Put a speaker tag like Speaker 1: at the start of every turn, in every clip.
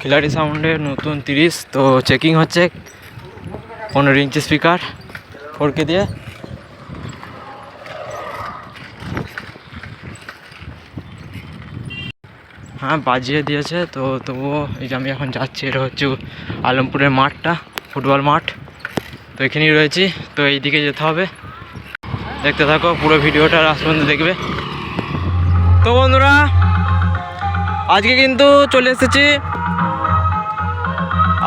Speaker 1: খিলাড়ি সাউন্ডের নতুন তিরিশ, তো চেকিং হচ্ছে পনেরো ইঞ্চি স্পিকার ফোরকে দিয়ে। হ্যাঁ বাজিয়ে দিয়েছে, তো তবুও এই যে আমি এখন যাচ্ছি, এটা হচ্ছে আলমপুরের মাঠটা, ফুটবল মাঠ। তো এখানেই রয়েছি, তো এই দিকে যেতে হবে। দেখতে থাকো, পুরো ভিডিওটা লাস্ট পর্যন্ত দেখবে। তো বন্ধুরা, আজকে কিন্তু চলে এসেছি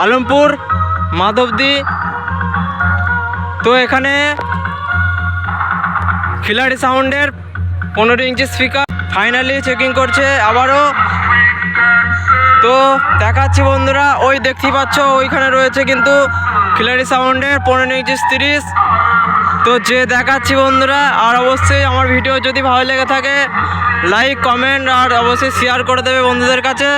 Speaker 1: আলমপুর, মাধবদি। তো এখানে খিলাড়ি সাউন্ডের পনেরো ইঞ্চি স্পিকার ফাইনালি চেকিং করছে আবারও। তো দেখাচ্ছি বন্ধুরা, ওই দেখতেই পাচ্ছ, ওইখানে রয়েছে কিন্তু খিলাড়ি সাউন্ডের পনেরো ইঞ্চি তিরিশ। তো যে দেখাচ্ছি বন্ধুরা, আর অবশ্যই আমার ভিডিও যদি ভালো লেগে থাকে লাইক কমেন্ট আর অবশ্যই শেয়ার করে দেবে বন্ধুদের কাছে।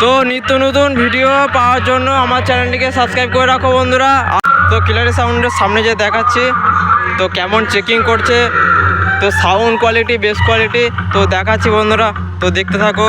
Speaker 1: তো নিত্য নতুন ভিডিও পাওয়ার জন্য আমার চ্যানেলটিকে সাবস্ক্রাইব করে রাখো বন্ধুরা। তো কিলারি সাউন্ডের সামনে যে দেখাচ্ছি, তো কেমন চেকিং করছে, তো সাউন্ড কোয়ালিটি বেস্ট কোয়ালিটি তো দেখাচ্ছি বন্ধুরা। তো দেখতে থাকো।